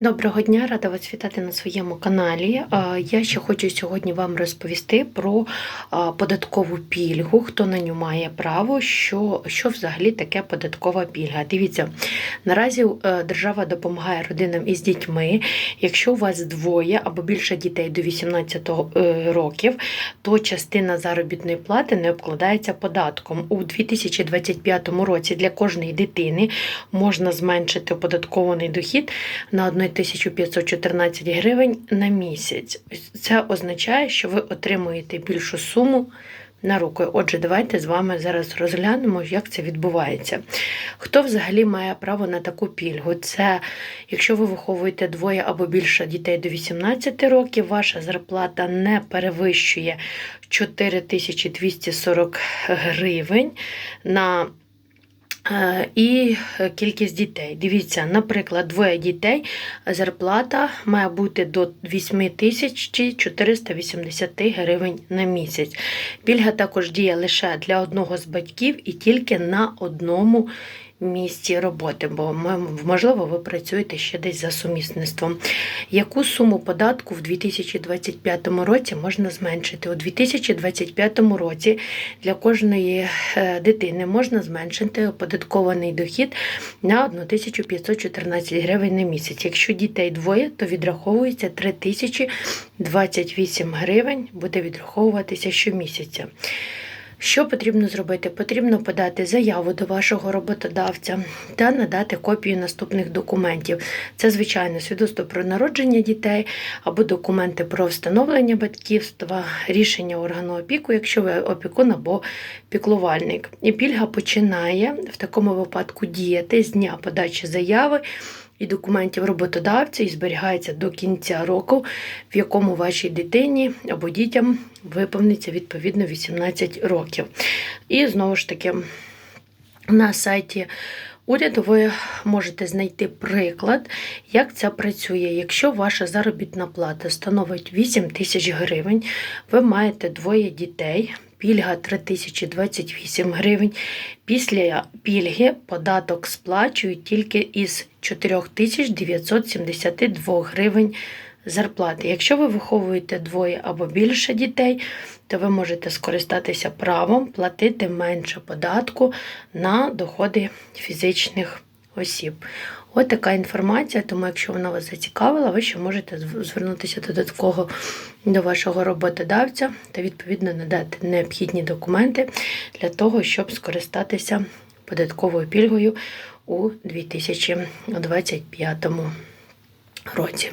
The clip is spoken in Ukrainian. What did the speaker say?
Доброго дня, рада вас вітати на своєму каналі. Я ще хочу сьогодні вам розповісти про податкову пільгу, хто на нього має право, що, що взагалі таке податкова пільга. Дивіться, наразі е, держава допомагає родинам із дітьми. Якщо у вас двоє або більше дітей до 18 е, років, то частина заробітної плати не обкладається податком. У 2025 році для кожної дитини можна зменшити оподаткований дохід на 1 1514 гривень на місяць. Це означає, що ви отримуєте більшу суму на руку. Отже, давайте з вами зараз розглянемо, як це відбувається. Хто взагалі має право на таку пільгу? Це якщо ви виховуєте двоє або більше дітей до 18 років, ваша зарплата не перевищує 4240 гривень на І кількість дітей. Дивіться, наприклад, двоє дітей, зарплата має бути до 8480 гривень на місяць. Пільга також діє лише для одного з батьків і тільки на одному місці роботи, бо можливо ви працюєте ще десь за сумісництвом. Яку суму податку в 2025 році можна зменшити? У 2025 році для кожної е, дитини можна зменшити оподаткований дохід на 1514 гривень на місяць. Якщо дітей двоє, то відраховується 3028 гривень, буде відраховуватися щомісяця. Що потрібно зробити? Потрібно подати заяву до вашого роботодавця та надати копію наступних документів. Це, звичайно, свідоцтво про народження дітей або документи про встановлення батьківства, рішення органу опіку, якщо ви опікун або піклувальник. І пільга починає в такому випадку діяти з дня подачі заяви і документів роботодавця і зберігається до кінця року, в якому вашій дитині або дітям виповниться відповідно 18 років. І знову ж таки на сайті. Уряду ви можете знайти приклад, як це працює. Якщо ваша заробітна плата становить 8 тисяч гривень, ви маєте двоє дітей, пільга 3028 гривень. Після пільги податок сплачують тільки із 4972 гривень зарплати. Якщо ви виховуєте двоє або більше дітей, то ви можете скористатися правом платити менше податку на доходи фізичних осіб. От така інформація, тому якщо вона вас зацікавила, ви ще можете звернутися додатково до вашого роботодавця та відповідно надати необхідні документи для того, щоб скористатися податковою пільгою у 2025 році.